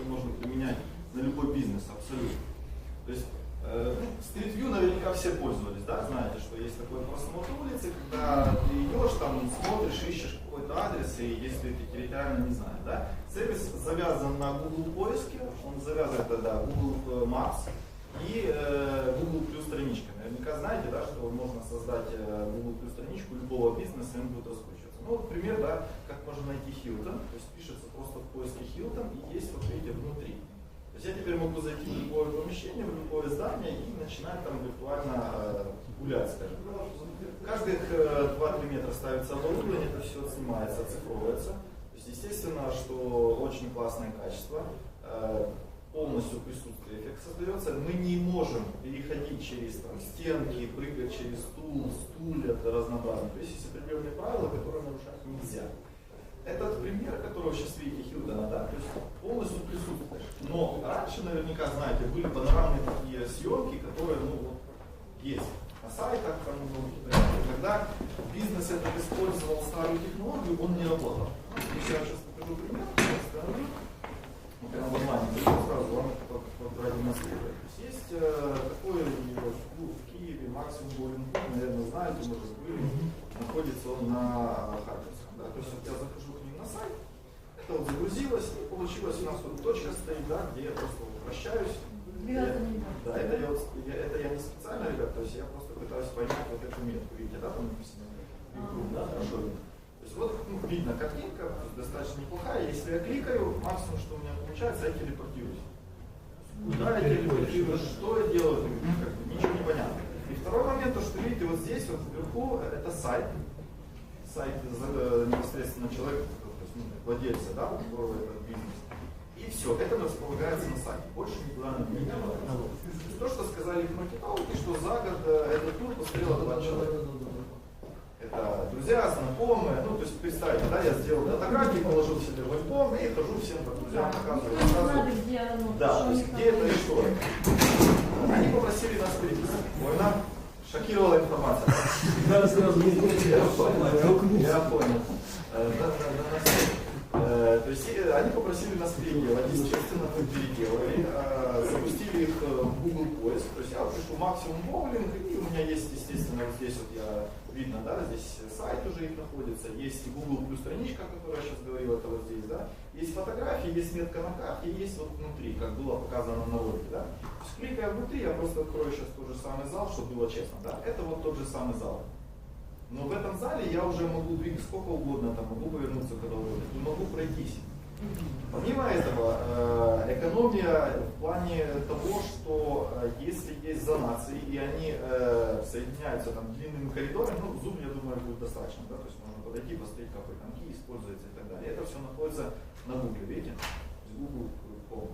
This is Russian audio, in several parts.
это можно применять на любой бизнес абсолютно. То есть э, ну, Street View наверняка все пользовались, да, знаете, что есть такой просмотр улицы, когда ты идешь, там смотришь, ищешь какой-то адрес, и если ты территориально не знаешь, да. Сервис завязан на Google поиске, он завязан тогда Google Maps и э, Google Plus страничка. Наверняка знаете, да, что можно создать э, Google Plus страничку любого бизнеса, и он будет раскручиваться. Ну, вот пример, да, как можно найти Hilton, то есть пишется просто в поиске Hilton, и есть, вот видите, внутри. То есть я теперь могу зайти в любое помещение, в любое здание и начинать там виртуально э, гулять, скажем. Каждых э, 2-3 метра ставится оборудование, это все снимается, оцифровывается. То есть естественно, что очень классное качество. Э, полностью присутствие эффект создается, мы не можем переходить через там, стенки, прыгать через стул, стулья разнообразно. То есть есть определенные правила, которые нарушать нельзя. Этот пример, который вы сейчас видите Хилдена, да, то есть полностью присутствует. Раньше, наверняка, знаете, были панорамные такие съемки, которые, ну, есть на сайтах, там, вариантов. Когда бизнес этот использовал старую технологию, он не работал. Я сейчас покажу пример, ну, прямо в онлайне, сразу вам продемонстрировать. То есть есть э, такой вот, ну, в Киеве, максимум боулинг, наверное, знаете, может, были, находится он на Харьковском. Да? То есть вот я захожу к ним на сайт, это вот загрузилось, и получилось у нас вот точка стоит, да, где я просто Я, да, это я, это я не специально, ребят, то есть я просто пытаюсь понять вот эту метку. Видите, да, там написано? Да, хорошо. То есть вот ну, видно картинка, достаточно неплохая. Если я кликаю, максимум, что у меня получается, я телепортируюсь. Куда я телепортируюсь, что я делаю, ну, как бы, ничего не понятно. И второй момент, то, что видите, вот здесь вот вверху это сайт, сайт э, непосредственно человека, то есть, ну, владельца, да, у которого этот бизнес. И все, это располагается на сайте. Больше никуда не надо. То, что сказали их маркетологи, что за год э, этот тур посмотрело два человека. Это друзья, знакомые, ну то есть представьте, да, я сделал фотографии, положил себе в альбом и хожу всем по друзьям, показываю. Где оно, Да, то есть где это и что. Они попросили нас переписать. Война шокировала информация. Да, сразу не Я понял. Я понял. Э, То есть э, они попросили нас переделать, естественно, мы переделали, э, запустили их в Google поиск, то есть я пишу максимум боулинг, и у меня есть, естественно, вот здесь вот я, видно, да, здесь сайт уже их находится, есть Google плюс страничка, о которой я сейчас говорил, это вот здесь, да, есть фотографии, есть метка на карте, есть вот внутри, как было показано на ролике, да. То есть кликая внутри, я просто открою сейчас тот же самый зал, чтобы было честно, да, это вот тот же самый зал. Но в этом зале я уже могу двигать сколько угодно, там, могу повернуться когда угодно, и могу пройтись. Помимо этого, э, экономия в плане того, что э, если есть зонации, и они э, соединяются там длинными коридорами, ну, зум, я думаю, будет достаточно, да, то есть можно подойти, посмотреть, какой там ки используется и так далее. Это все находится на Google, видите? Google Chrome.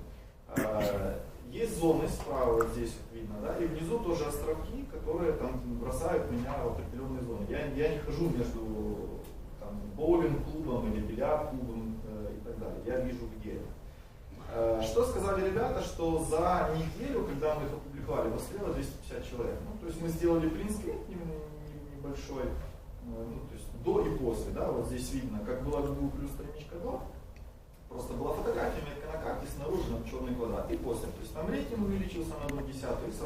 Есть зоны справа, вот здесь вот видно, да, и внизу тоже островки, которые там бросают меня в определенные зоны. Я, я не хожу между там, боулинг-клубом или бильярд-клубом э, и так далее. Я вижу, где это. Э, Что сказали ребята, что за неделю, когда мы их опубликовали, посмотрело 250 человек. Ну, то есть мы сделали принтскрин небольшой, э, ну, то есть до и после, да, вот здесь видно, как была Google плюс страничка до, Просто была фотография, метка на карте, снаружи на черный квадрат. И после. То есть там рейтинг увеличился на 1 десятую, и сразу